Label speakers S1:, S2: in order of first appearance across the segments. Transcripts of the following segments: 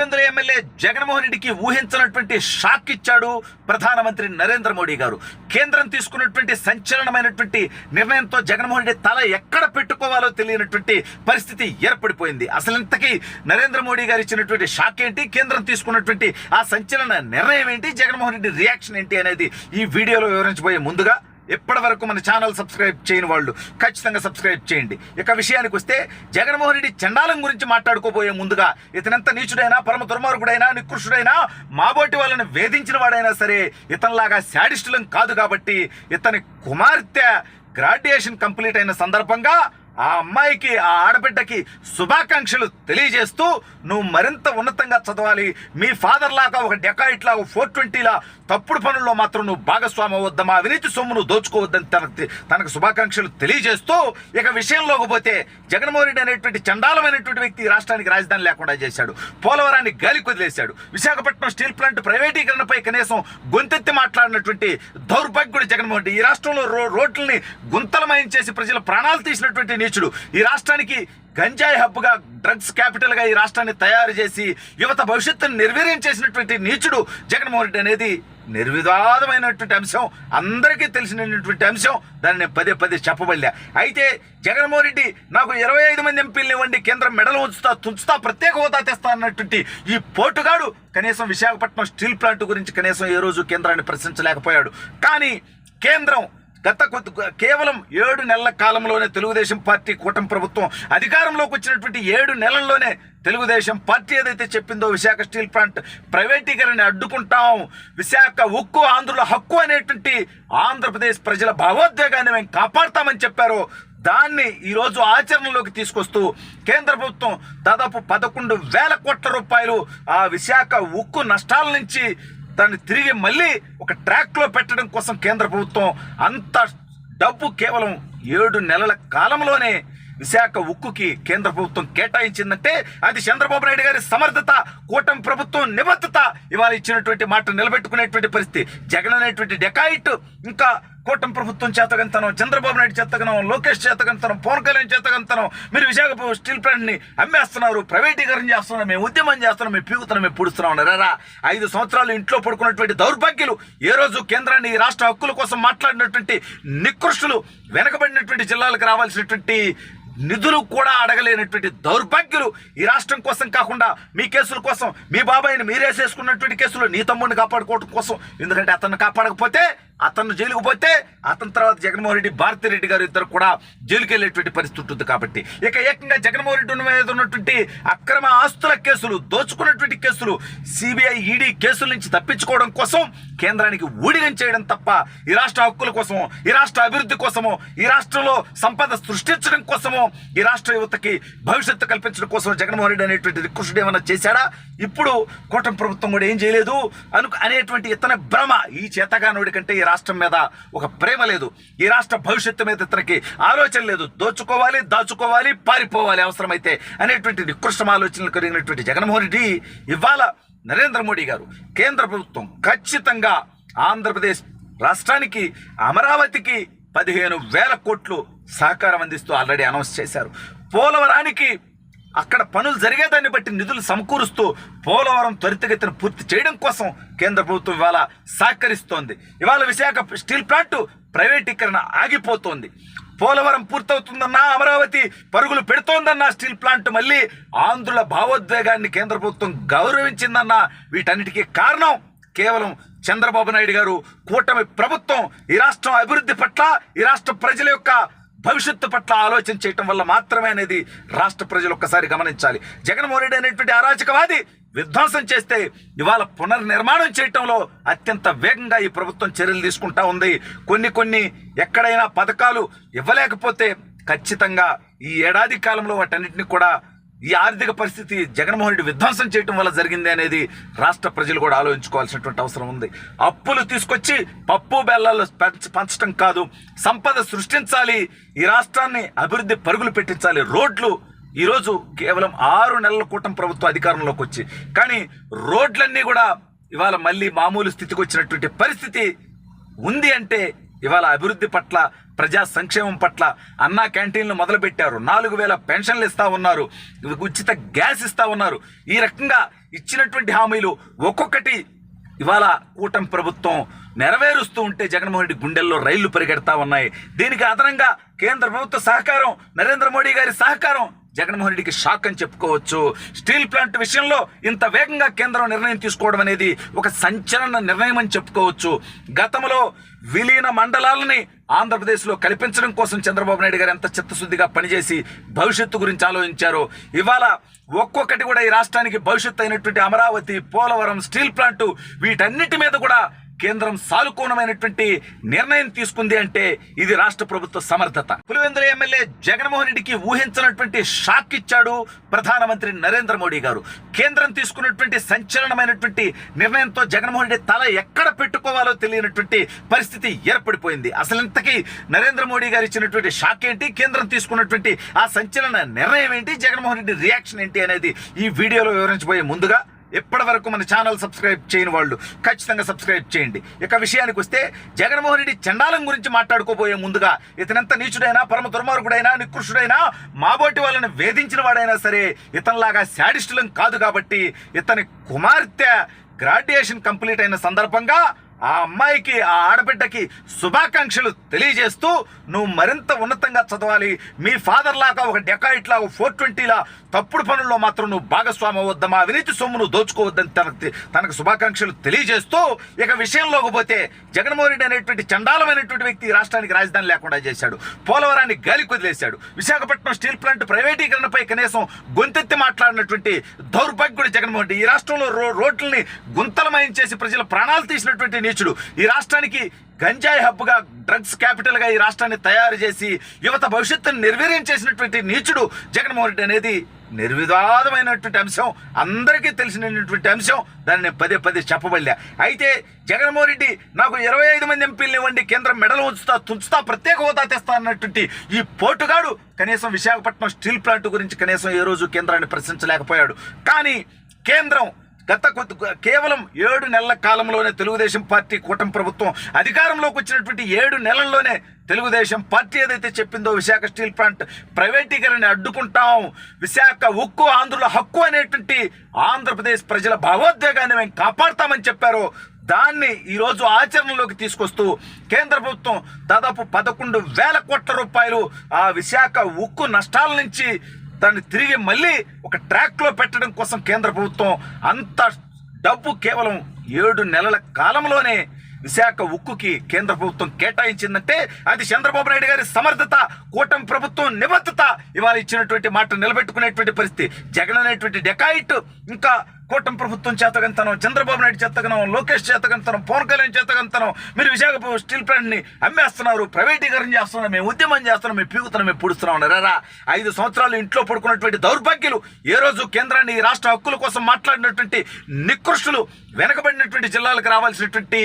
S1: Pulivendula MLA Jaganmohan రెడ్డికి ఊహించినటువంటి shock ఇచ్చాడు ప్రధానమంత్రి నరేంద్ర మోడీ గారు. కేంద్రం తీసుకున్నటువంటి సంచలనమైనటువంటి నిర్ణయంతో జగన్మోహన్ రెడ్డి తల ఎక్కడ పెట్టుకోవాలో తెలియనటువంటి పరిస్థితి ఏర్పడిపోయింది. అసలు ఇంతకీ నరేంద్ర మోడీ గారు ఇచ్చినటువంటి షాక్ ఏంటి? కేంద్రం తీసుకున్నటువంటి ఆ సంచలన నిర్ణయం ఏంటి? జగన్మోహన్ రెడ్డి రియాక్షన్ ఏంటి అనేది ఈ వీడియోలో వివరించబోయే ముందుగా ఇప్పటి వరకు మన ఛానల్ సబ్స్క్రైబ్ చేయని వాళ్ళు ఖచ్చితంగా సబ్స్క్రైబ్ చేయండి. ఇక విషయానికి వస్తే జగన్మోహన్ రెడ్డి చండాలం గురించి మాట్లాడుకోబోయే ముందుగా ఇతనెంత నీచుడైనా పరమ దుర్మార్గుడైనా నికృష్టుడైనా మాబోటి వాళ్ళని వేధించిన వాడైనా సరే ఇతనిలాగా శాడిస్టులం కాదు కాబట్టి ఇతని కుమార్తె గ్రాడ్యుయేషన్ కంప్లీట్ అయిన సందర్భంగా ఆ అమ్మాయికి ఆ ఆడబిడ్డకి శుభాకాంక్షలు తెలియజేస్తూ నువ్వు మరింత ఉన్నతంగా చదవాలి. మీ ఫాదర్ లాగా ఒక డెకాయిట్ లాగా ఫోర్ ట్వంటీలా తప్పుడు పనుల్లో మాత్రం నువ్వు భాగస్వామి అవ్వద్దమా అవినీతి సొమ్మును దోచుకోవద్దని తనకు తనకు శుభాకాంక్షలు తెలియజేస్తూ ఇక విషయంలోకి పోతే జగన్మోహన్ రెడ్డి అనేటువంటి చండాలమైనటువంటి వ్యక్తి రాష్ట్రానికి రాజధాని లేకుండా చేశాడు. పోలవరాన్ని గాలి కొదిలేశాడు విశాఖపట్నం స్టీల్ ప్లాంట్ ప్రైవేటీకరణపై కనీసం గొంతెత్తి మాట్లాడినటువంటి దౌర్భాగ్యుడు జగన్మోహన్ రెడ్డి ఈ రాష్ట్రంలో రో రోడ్లని గుంతలమయం చేసి ప్రజల ప్రాణాలు తీసినటువంటి నీచుడు ఈ రాష్ట్రానికి గంజాయి హబ్గా డ్రగ్స్ క్యాపిటల్గా ఈ రాష్ట్రాన్ని తయారు చేసి యువత భవిష్యత్తును నిర్వీర్యం చేసినటువంటి నీచుడు జగన్మోహన్ రెడ్డి అనేది నిర్వివాదమైనటువంటి అంశం అందరికీ తెలిసినటువంటి అంశం. దాన్ని నేను పదే పదే చెప్పబడలే అయితే జగన్మోహన్ రెడ్డి నాకు ఇరవై ఐదు మంది ఎంపీలు ఇవ్వండి కేంద్రం మెడలు ఉంచుతా తుంచుతా ప్రత్యేక హోదా తెస్తా అన్నటువంటి ఈ పోటుగాడు కనీసం విశాఖపట్నం స్టీల్ ప్లాంట్ గురించి కనీసం ఏ రోజు కేంద్రాన్ని ప్రశ్నించలేకపోయాడు. కానీ కేంద్రం గత కొద్ది కేవలం ఏడు నెలల కాలంలోనే తెలుగుదేశం పార్టీ కూటమి ప్రభుత్వం అధికారంలోకి వచ్చినటువంటి ఏడు నెలల్లోనే తెలుగుదేశం పార్టీ ఏదైతే చెప్పిందో విశాఖ స్టీల్ ప్లాంట్ ప్రైవేటీకరణ అడ్డుకుంటాం విశాఖ ఉక్కు ఆంధ్రుల హక్కు అనేటువంటి ఆంధ్రప్రదేశ్ ప్రజల భావోద్వేగాన్ని మేము కాపాడుతామని చెప్పారో. దాన్ని ఈరోజు ఆచరణలోకి తీసుకొస్తూ కేంద్ర ప్రభుత్వం దాదాపు పదకొండు వేల కోట్ల రూపాయలు ఆ విశాఖ ఉక్కు నష్టాల నుంచి దాన్ని తిరిగి మళ్ళీ ఒక ట్రాక్లో పెట్టడం కోసం కేంద్ర ప్రభుత్వం అంత డబ్బు కేవలం ఏడు నెలల కాలంలోనే విశాఖ ఉక్కుకి కేంద్ర ప్రభుత్వం కేటాయించిందంటే అది చంద్రబాబు నాయుడు గారి సమర్థత కూటమి ప్రభుత్వం నిబద్ధత ఇవాళ ఇచ్చినటువంటి మాట నిలబెట్టుకునేటువంటి పరిస్థితి. జగన్ అనేటువంటి డెకాయిట్ ఇంకా కూటమి ప్రభుత్వం చేతగంతనం చంద్రబాబు నాయుడు చేతగనం లోకేష్ చేతగంతనం పవన్ కళ్యాణ్ చేతగంతనం మీరు విశాఖ స్టీల్ ప్లాంట్ని అమ్మేస్తున్నారు ప్రైవేటీకరణ చేస్తున్నారు మేము ఉద్యమం చేస్తున్నాం మేము పీగుతున్నాం మేము పుడుస్తున్నాం రా ఐదు సంవత్సరాలు ఇంట్లో పడుకున్నటువంటి దౌర్భాగ్యులు ఏ రోజు కేంద్రాన్ని ఈ రాష్ట్ర హక్కుల కోసం మాట్లాడినటువంటి నికృష్టులు వెనకబడినటువంటి జిల్లాలకు రావాల్సినటువంటి నిధులు కూడా అడగలేనటువంటి దౌర్భాగ్యులు ఈ రాష్ట్రం కోసం కాకుండా మీ కేసుల కోసం మీ బాబాయిని మీరేసేసుకున్నటువంటి కేసులు నీ తమ్ముడిని కాపాడుకోవడం కోసం ఎందుకంటే అతన్ని కాపాడకపోతే అతను జైలుకు పోతే అతని తర్వాత జగన్మోహన్ రెడ్డి భారతిరెడ్డి గారు ఇద్దరు కూడా జైలుకి వెళ్ళేటువంటి పరిస్థితి ఉంటుంది కాబట్టి. ఇక ఏకంగా జగన్మోహన్ రెడ్డి ఉన్న మీద ఉన్నటువంటి అక్రమ ఆస్తుల కేసులు దోచుకున్నటువంటి కేసులు సిబిఐ ఈడీ కేసుల నుంచి తప్పించుకోవడం కోసం కేంద్రానికి ఊడిగం చేయడం తప్ప ఈ రాష్ట్ర హక్కుల కోసమో ఈ రాష్ట్ర అభివృద్ధి కోసమో ఈ రాష్ట్రంలో సంపద సృష్టించడం కోసమో ఈ రాష్ట్ర యువతకి భవిష్యత్తు కల్పించడం కోసం జగన్మోహన్ రెడ్డి అనేటువంటి రికృష్ణుడు ఏమైనా చేశాడా? ఇప్పుడు కూటమి ప్రభుత్వం కూడా ఏం చేయలేదు. అను అనేటువంటి ఇతని భ్రమ ఈ చేతగానుడి కంటే ఈ రాష్ట్రం మీద ఒక ప్రేమ లేదు. ఈ రాష్ట్ర భవిష్యత్తు మీద ఇతనికి ఆలోచన లేదు. దోచుకోవాలి దాచుకోవాలి పారిపోవాలి అవసరమైతే అనేటువంటి నికృష్టం ఆలోచనలు కలిగినటువంటి జగన్మోహన్ రెడ్డి ఇవాళ నరేంద్ర మోడీ గారు కేంద్ర ప్రభుత్వం ఖచ్చితంగా ఆంధ్రప్రదేశ్ రాష్ట్రానికి అమరావతికి పదిహేను వేల కోట్లు సహకారం అందిస్తూ ఆల్రెడీ అనౌన్స్ చేశారు. పోలవరానికి అక్కడ పనులు జరిగేదాన్ని బట్టి నిధులు సమకూరుస్తూ పోలవరం త్వరితగతిన పూర్తి చేయడం కోసం కేంద్ర ప్రభుత్వం ఇవాళ సహకరిస్తోంది. ఇవాళ విశాఖ స్టీల్ ప్లాంట్ ప్రైవేటీకరణ ఆగిపోతోంది. పోలవరం పూర్తవుతుందన్నా అమరావతి పరుగులు పెడుతోందన్న స్టీల్ ప్లాంట్ మళ్ళీ ఆంధ్రుల భావోద్వేగాన్ని కేంద్ర ప్రభుత్వం గౌరవించిందన్న వీటన్నిటికీ కారణం కేవలం చంద్రబాబు నాయుడు గారు. కూటమి ప్రభుత్వం ఈ రాష్ట్రం అభివృద్ధి పట్ల ఈ రాష్ట్ర ప్రజల యొక్క భవిష్యత్తు పట్ల ఆలోచన చేయటం వల్ల మాత్రమే అనేది రాష్ట్ర ప్రజలు ఒక్కసారి గమనించాలి. జగన్మోహన్ రెడ్డి అనేటువంటి అరాచకవాది విధ్వంసం చేస్తే ఇవాళ పునర్నిర్మాణం చేయటంలో అత్యంత వేగంగా ఈ ప్రభుత్వం చర్యలు తీసుకుంటా ఉంది. కొన్ని కొన్ని ఎక్కడైనా పథకాలు ఇవ్వలేకపోతే ఖచ్చితంగా ఈ ఏడాది కాలంలో వాటన్నిటిని కూడా ఈ ఆర్థిక పరిస్థితి జగన్మోహన్ రెడ్డి విధ్వంసం చేయటం వల్ల జరిగింది అనేది రాష్ట్ర ప్రజలు కూడా ఆలోచించుకోవాల్సినటువంటి అవసరం ఉంది. అప్పులు తీసుకొచ్చి పప్పు బెల్లాలు పంచడం కాదు. సంపద సృష్టించాలి. ఈ రాష్ట్రాన్ని అభివృద్ధి పరుగులు పెట్టించాలి. రోడ్లు ఈరోజు కేవలం ఆరు నెలల కూటమి ప్రభుత్వం అధికారంలోకి వచ్చి. కానీ రోడ్లన్నీ కూడా ఇవాళ మళ్ళీ మామూలు స్థితికి వచ్చినటువంటి పరిస్థితి ఉంది అంటే ఇవాళ అభివృద్ధి పట్ల ప్రజా సంక్షేమం పట్ల అన్నా క్యాంటీన్లు మొదలుపెట్టారు. నాలుగు వేల పెన్షన్లు ఇస్తూ ఉన్నారు. ఉచిత గ్యాస్ ఇస్తా ఉన్నారు. ఈ రకంగా ఇచ్చినటువంటి హామీలు ఒక్కొక్కటి ఇవాళ కూటమి ప్రభుత్వం నెరవేరుస్తూ ఉంటే జగన్మోహన్ రెడ్డి గుండెల్లో రైళ్ళు పరిగెడతా ఉన్నాయి. దీనికి అదనంగా కేంద్ర ప్రభుత్వ సహకారం నరేంద్ర మోడీ గారి సహకారం జగన్మోహన్ రెడ్డికి షాక్ అని చెప్పుకోవచ్చు. స్టీల్ ప్లాంట్ విషయంలో ఇంత వేగంగా కేంద్రం నిర్ణయం తీసుకోవడం అనేది ఒక సంచలన నిర్ణయం అని చెప్పుకోవచ్చు. గతంలో విలీన మండలాలని ఆంధ్రప్రదేశ్లో కల్పించడం కోసం చంద్రబాబు నాయుడు గారు ఎంత చిత్తశుద్ధిగా పనిచేసి భవిష్యత్తు గురించి ఆలోచించారు ఇవాళ ఒక్కొక్కటి కూడా ఈ రాష్ట్రానికి భవిష్యత్తు అయినటువంటి అమరావతి పోలవరం స్టీల్ ప్లాంటు వీటన్నిటి మీద కూడా కేంద్రం సానుకూలమైనటువంటి నిర్ణయం తీసుకుంది అంటే ఇది రాష్ట్ర ప్రభుత్వ సమర్థత. పులివెందుల ఎమ్మెల్యే జగన్మోహన్ రెడ్డికి ఊహించినటువంటి షాక్ ఇచ్చాడు ప్రధానమంత్రి నరేంద్ర మోడీ గారు. కేంద్రం తీసుకున్నటువంటి సంచలనమైనటువంటి నిర్ణయంతో జగన్మోహన్ రెడ్డి తల ఎక్కడ పెట్టుకోవాలో తెలియనటువంటి పరిస్థితి ఏర్పడిపోయింది. అసలు ఇంతకీ నరేంద్ర మోడీ గారు ఇచ్చినటువంటి షాక్ ఏంటి? కేంద్రం తీసుకున్నటువంటి ఆ సంచలన నిర్ణయం ఏంటి? జగన్మోహన్ రెడ్డి రియాక్షన్ ఏంటి అనేది ఈ వీడియోలో వివరించబోయే ముందుగా ఇప్పటి వరకు మన ఛానల్ సబ్స్క్రైబ్ చేయని వాళ్ళు ఖచ్చితంగా సబ్స్క్రైబ్ చేయండి. ఇక విషయానికి వస్తే జగన్మోహన్ రెడ్డి చండాలం గురించి మాట్లాడుకోబోయే ముందుగా ఇతనెంత నీచుడైనా పరమ దుర్మార్గుడైనా నికృష్టుడైనా మాబోటి వాళ్ళని వేధించిన వాడైనా సరే ఇతనిలాగా శాడిస్టులం కాదు కాబట్టి ఇతని కుమార్తె గ్రాడ్యుయేషన్ కంప్లీట్ అయిన సందర్భంగా ఆ అమ్మాయికి ఆ ఆడబిడ్డకి శుభాకాంక్షలు తెలియజేస్తూ నువ్వు మరింత ఉన్నతంగా చదవాలి. మీ ఫాదర్ లాగా ఒక డెకాయిట్ లాగా ఫోర్ ట్వంటీలా తప్పుడు పనుల్లో మాత్రం నువ్వు భాగస్వామి అవ్వద్దమ్మా. అవినీతి సొమ్మును దోచుకోవద్దని తనకు తనకు శుభాకాంక్షలు తెలియజేస్తూ ఇక విషయంలోకి పోతే జగన్మోహన్ రెడ్డి అనేటువంటి చండాలమైనటువంటి వ్యక్తి ఈ రాష్ట్రానికి రాజధాని లేకుండా చేశాడు. పోలవరాన్ని గాలి కుదిలేశాడు. విశాఖపట్నం స్టీల్ ప్లాంట్ ప్రైవేటీకరణపై కనీసం గొంతెత్తి మాట్లాడినటువంటి దౌర్భాగ్యుడు జగన్మోహన్ రెడ్డి ఈ రాష్ట్రంలో రో రోడ్లని గుంతలమయం చేసి ప్రజల ప్రాణాలు తీసినటువంటి నీచుడు. ఈ రాష్ట్రానికి గంజాయి హబ్గా డ్రగ్స్ క్యాపిటల్గా ఈ రాష్ట్రాన్ని తయారు చేసి యువత భవిష్యత్తును నిర్వీర్యం చేసినటువంటి నీచుడు జగన్మోహన్ రెడ్డి అనేది నిర్వివాదమైనటువంటి అంశం. అందరికీ తెలిసినటువంటి అంశం. దాన్ని నేను పదే పదే చెప్పబడలే. అయితే జగన్మోహన్ రెడ్డి నాకు ఇరవై ఐదు మంది ఎంపీలు ఇవ్వండి కేంద్రం మెడలు ఉంచుతా తుంచుతా ప్రత్యేక హోదా తెస్తా అన్నటువంటి ఈ పోటుగాడు కనీసం విశాఖపట్నం స్టీల్ ప్లాంట్ గురించి కనీసం ఏ రోజు కేంద్రాన్ని ప్రశ్నించలేకపోయాడు. కానీ కేంద్రం గత కొద్ది కేవలం ఏడు నెలల కాలంలోనే తెలుగుదేశం పార్టీ కూటమి ప్రభుత్వం అధికారంలోకి వచ్చినటువంటి ఏడు నెలల్లోనే తెలుగుదేశం పార్టీ ఏదైతే చెప్పిందో విశాఖ స్టీల్ ప్లాంట్ ప్రైవేటీకరణ అడ్డుకుంటాం విశాఖ ఉక్కు ఆంధ్రుల హక్కు అనేటువంటి ఆంధ్రప్రదేశ్ ప్రజల భావోద్వేగాన్ని మేము కాపాడతామని చెప్పారో. దాన్ని ఈరోజు ఆచరణలోకి తీసుకొస్తూ కేంద్ర ప్రభుత్వం దాదాపు పదకొండు వేల కోట్ల రూపాయలు ఆ విశాఖ ఉక్కు నష్టాల నుంచి దాన్ని తిరిగి మళ్ళీ ఒక ట్రాక్లో పెట్టడం కోసం కేంద్ర ప్రభుత్వం అంత డబ్బు కేవలం ఏడు నెలల కాలంలోనే విశాఖ ఉక్కుకి కేంద్ర ప్రభుత్వం కేటాయించిందంటే అది చంద్రబాబు నాయుడు గారి సమర్థత కూటమి ప్రభుత్వం నిబద్ధత ఇవాళ ఇచ్చినటువంటి మాట నిలబెట్టుకునేటువంటి పరిస్థితి. జగన్ అనేటువంటి డెకాయిట్ ఇంకా కూటమి ప్రభుత్వం చేతగంతనం చంద్రబాబు నాయుడు చేతగనం లోకేష్ చేతగంతనం పవన్ కళ్యాణ్ చేతగంతనం మీరు విశాఖ స్టీల్ ప్లాంట్ని అమ్మేస్తున్నారు ప్రైవేటీకరణ చేస్తున్నారు మేము ఉద్యమం చేస్తున్నాం మేము పీగుతున్నాం మేము పుడుస్తున్నాం ఉన్నారా ఐదు సంవత్సరాలు ఇంట్లో పడుకున్నటువంటి దౌర్భాగ్యులు ఏ రోజు కేంద్రాన్ని ఈ రాష్ట్ర హక్కుల కోసం మాట్లాడినటువంటి నికృష్టులు వెనకబడినటువంటి జిల్లాలకు రావాల్సినటువంటి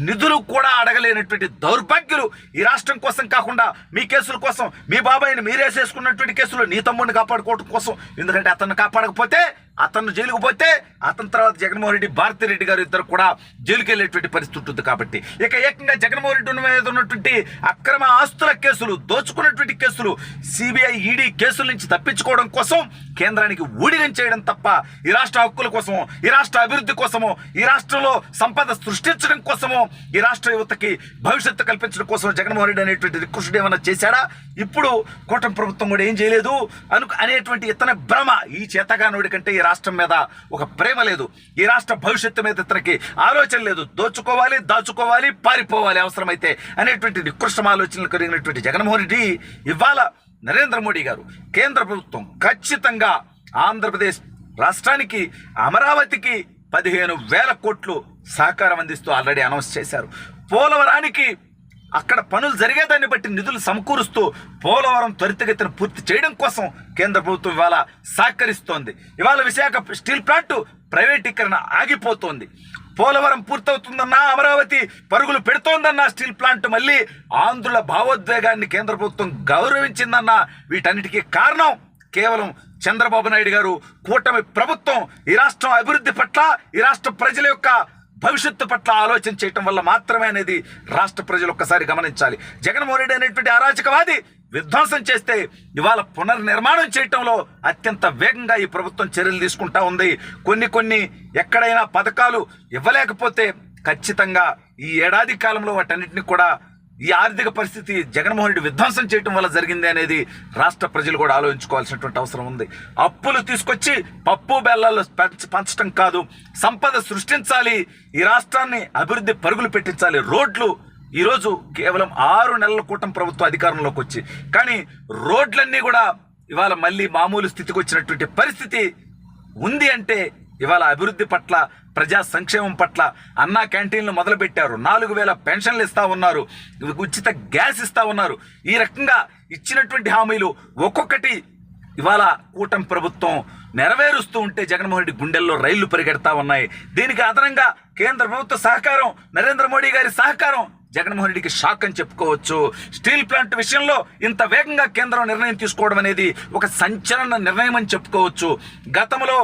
S1: నిధులు కూడా అడగలేనటువంటి దౌర్భాగ్యులు ఈ రాష్ట్రం కోసం కాకుండా మీ కేసుల కోసం మీ బాబాయిని మీరేసేసుకున్నటువంటి కేసులు నీ తమ్ముడిని కాపాడుకోవడం కోసం ఎందుకంటే అతన్ని కాపాడకపోతే అతను జైలుకు పోతే అతని తర్వాత జగన్మోహన్ రెడ్డి భారతి రెడ్డి గారు ఇద్దరు కూడా జైలుకి వెళ్ళేటువంటి పరిస్థితి ఉంటుంది కాబట్టి. ఇక ఏకంగా జగన్మోహన్ రెడ్డి మీద ఉన్నటువంటి అక్రమ ఆస్తుల కేసులు దోచుకున్నటువంటి కేసులు సిబిఐ ఈడీ కేసుల నుంచి తప్పించుకోవడం కోసం కేంద్రానికి ఊడిగం చేయడం తప్ప ఈ రాష్ట్ర హక్కుల కోసము ఈ రాష్ట్ర అభివృద్ధి కోసము ఈ రాష్ట్రంలో సంపద సృష్టించడం కోసము ఈ రాష్ట్ర యువతకి భవిష్యత్తు కల్పించడం కోసం జగన్మోహన్ రెడ్డి అనేటువంటి రిక్రుషుడు ఏమైనా చేశాడా? ఇప్పుడు కూటమి ప్రభుత్వం కూడా ఏం చేయలేదు. అను అనేటువంటి ఇతని భ్రమ ఈ చేతగానుడి కంటే ఈ రాష్ట్రం మీద ఒక ప్రేమ లేదు. ఈ రాష్ట్ర భవిష్యత్తు మీద ఇతనికి ఆలోచన లేదు. దోచుకోవాలి దాచుకోవాలి పారిపోవాలి అవసరమైతే అనేటువంటి నికృష్టం ఆలోచనలు కలిగినటువంటి జగన్మోహన్ రెడ్డి ఇవాళ నరేంద్ర మోడీ గారు కేంద్ర ప్రభుత్వం ఖచ్చితంగా ఆంధ్రప్రదేశ్ రాష్ట్రానికి అమరావతికి పదిహేను వేల కోట్లు సహకారం అందిస్తూ ఆల్రెడీ అనౌన్స్ చేశారు. పోలవరానికి అక్కడ పనులు జరిగేదాన్ని బట్టి నిధులు సమకూరుస్తూ పోలవరం త్వరితగతిన పూర్తి చేయడం కోసం కేంద్ర ప్రభుత్వం ఇవాళ సహకరిస్తోంది. ఇవాళ విశాఖ స్టీల్ ప్లాంట్ ప్రైవేటీకరణ ఆగిపోతోంది. పోలవరం పూర్తవుతుందన్నా అమరావతి పరుగులు పెడుతోందన్న స్టీల్ ప్లాంట్ మళ్ళీ ఆంధ్రుల భావోద్వేగాన్ని కేంద్ర ప్రభుత్వం గౌరవించిందన్న వీటన్నిటికీ కారణం కేవలం చంద్రబాబు నాయుడు గారు. కూటమి ప్రభుత్వం ఈ రాష్ట్రం అభివృద్ధి పట్ల ఈ రాష్ట్ర ప్రజల యొక్క భవిష్యత్తు పట్ల ఆలోచన చేయటం వల్ల మాత్రమే అనేది రాష్ట్ర ప్రజలు ఒక్కసారి గమనించాలి. జగన్మోహన్ రెడ్డి అనేటువంటి అరాచకవాది విధ్వంసం చేస్తే ఇవాళ పునర్నిర్మాణం చేయటంలో అత్యంత వేగంగా ఈ ప్రభుత్వం చర్యలు తీసుకుంటా ఉంది. కొన్ని కొన్ని ఎక్కడైనా పథకాలు ఇవ్వలేకపోతే ఖచ్చితంగా ఈ ఏడాది కాలంలో వాటన్నిటిని కూడా ఈ ఆర్థిక పరిస్థితి జగన్మోహన్ రెడ్డి విధ్వంసం చేయటం వల్ల జరిగింది అనేది రాష్ట్ర ప్రజలు కూడా ఆలోచించుకోవాల్సినటువంటి అవసరం ఉంది. అప్పులు తీసుకొచ్చి పప్పు బెల్లాలు పంచ- పంచటం కాదు. సంపద సృష్టించాలి. ఈ రాష్ట్రాన్ని అభివృద్ధి పరుగులు పెట్టించాలి. రోడ్లు ఈరోజు కేవలం ఆరు నెలల కూటమి ప్రభుత్వం అధికారంలోకి వచ్చి. కానీ రోడ్లన్నీ కూడా ఇవాళ మళ్ళీ మామూలు స్థితికి వచ్చినటువంటి పరిస్థితి ఉంది అంటే ఇవాళ అభివృద్ధి పట్ల ప్రజా సంక్షేమం పట్ల అన్నా క్యాంటీన్లు మొదలుపెట్టారు. నాలుగు వేల పెన్షన్లు ఇస్తూ ఉన్నారు. ఉచిత గ్యాస్ ఇస్తా ఉన్నారు. ఈ రకంగా ఇచ్చినటువంటి హామీలు ఒక్కొక్కటి ఇవాళ కూటమి ప్రభుత్వం నెరవేరుస్తూ ఉంటే జగన్మోహన్ రెడ్డి గుండెల్లో రైళ్ళు పరిగెడతా ఉన్నాయి. దీనికి అదనంగా కేంద్ర ప్రభుత్వ సహకారం నరేంద్ర మోడీ గారి సహకారం జగన్మోహన్ రెడ్డికి షాక్ అని చెప్పుకోవచ్చు. స్టీల్ ప్లాంట్ విషయంలో ఇంత వేగంగా కేంద్రం నిర్ణయం తీసుకోవడం అనేది ఒక సంచలన నిర్ణయం అని చెప్పుకోవచ్చు. గతంలో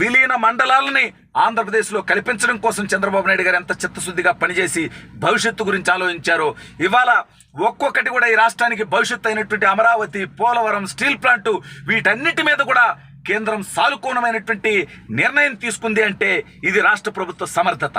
S1: విలీన మండలాలని ఆంధ్రప్రదేశ్లో కల్పించడం కోసం చంద్రబాబు నాయుడు గారు ఎంత చిత్తశుద్ధిగా పనిచేసి భవిష్యత్తు గురించి ఆలోచించారు ఇవాళ ఒక్కొక్కటి కూడా ఈ రాష్ట్రానికి భవిష్యత్తు అయినటువంటి అమరావతి పోలవరం స్టీల్ ప్లాంటు వీటన్నిటి మీద కూడా కేంద్రం సానుకూలమైనటువంటి నిర్ణయం తీసుకుంది అంటే ఇది రాష్ట్ర ప్రభుత్వ సమర్థత.